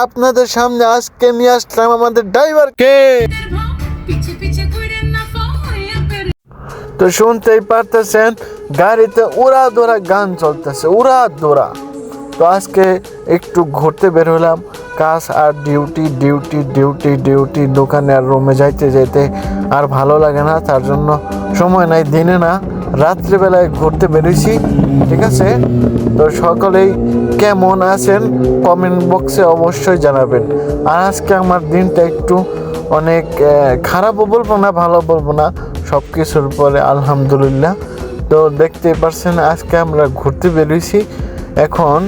আপনাদের সামনে আজকে নিয়ে আসলাম আমাদের ড্রাইভারকে তো শুনতেই পারতেছেন, গাড়িতে উড়া দোড়া গান চলতেছে উড়া দোড়া তো আজকে একটু ঘুরতে বের হলাম, কাজ আর ডিউটি ডিউটি ডিউটি ডিউটি দোকানে আর রুমে যাইতে যাইতে আর ভালো লাগে না, তার জন্য সময় নাই, দিনে না, রাত্রিবেলায় ঘুরতে বেরিয়েছি, ঠিক আছে? তো সকলেই কেমন আছেন কমেন্ট বক্সে অবশ্যই জানাবেন। আর আজকে আমার দিনটা একটু অনেক খারাপও বলব না, ভালো বলব না সব কিছুর পরে আলহামদুলিল্লাহ। তো দেখতে পারছেন, আজকে আমরা ঘুরতে বেরিয়েছি এখন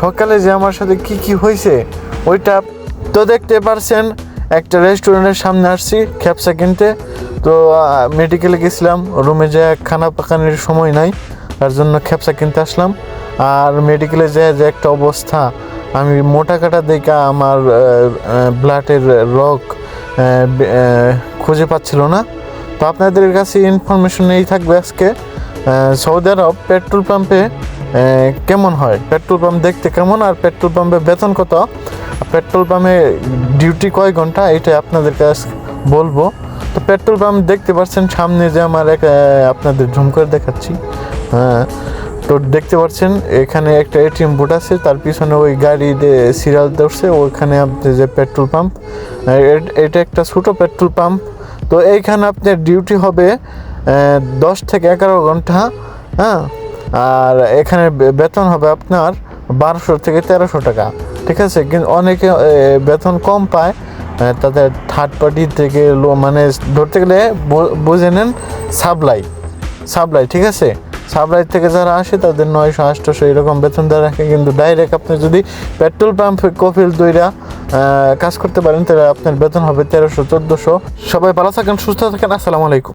সকালে যে আমার সাথে কি কি হয়েছে ওইটা তো দেখতে পারছেন, একটা রেস্টুরেন্টের সামনে আসছি, খ্যাপসা কিনতে। তো মেডিকেলে গেছিলাম রুমে যে খানা পাকানোর সময় নাই, তার জন্য খ্যাপসা কিনতে আসলাম। আর মেডিকেলে যে যে একটা অবস্থা, আমি মোটা কাটা দেখে আমার ব্লাডের রগ খুঁজে পাচ্ছিল না। তো আপনাদের কাছে ইনফরমেশন এই থাকবে আজকে সৌদি আরব পেট্রোল পাম্পে কেমন হয়? পেট্রোল পাম্প দেখতে কেমন আর পেট্রোল পাম্পে বেতন কত? পেট্রোল পাম্পে ডিউটি কয় ঘণ্টা? এটা আপনাদের কাছে বলব। তো পেট্রোল পাম্প দেখতে পাচ্ছেন সামনে যে আমার এক আপনাদের ঝুম করে দেখাচ্ছি। হ্যাঁ। তো দেখতে পাচ্ছেন, এখানে একটা এটিএম বুট আছে, তার পিছনে ওই গাড়ি সিরিয়াল ধরছে, ওইখানে আপনি যে পেট্রোল পাম্প এটা একটা ছোটো পেট্রোল পাম্প তো এইখানে আপনার ডিউটি হবে দশ থেকে এগারো ঘণ্টা হ্যাঁ? আর এখানে বেতন হবে আপনার বারোশো থেকে তেরোশো টাকা, ঠিক আছে? কিন্তু অনেকে বেতন কম পায় তাদের থার্ড পার্টি থেকে লো- মানে ধরতে গেলে বুঝে নেন সাপ্লাই সাপ্লাই, ঠিক আছে? সাপ্লাই থেকে যারা আসে, তাদের নয়শো আটশোশো এরকম বেতন দেওয়া রাখে। কিন্তু ডাইরেক্ট আপনি যদি পেট্রোল পাম্প কফিল দইরা কাজ করতে পারেন, তাহলে আপনার বেতন হবে তেরোশো, চোদ্দোশো। সবাই ভালো থাকেন, সুস্থ থাকেন, আসসালামু আলাইকুম।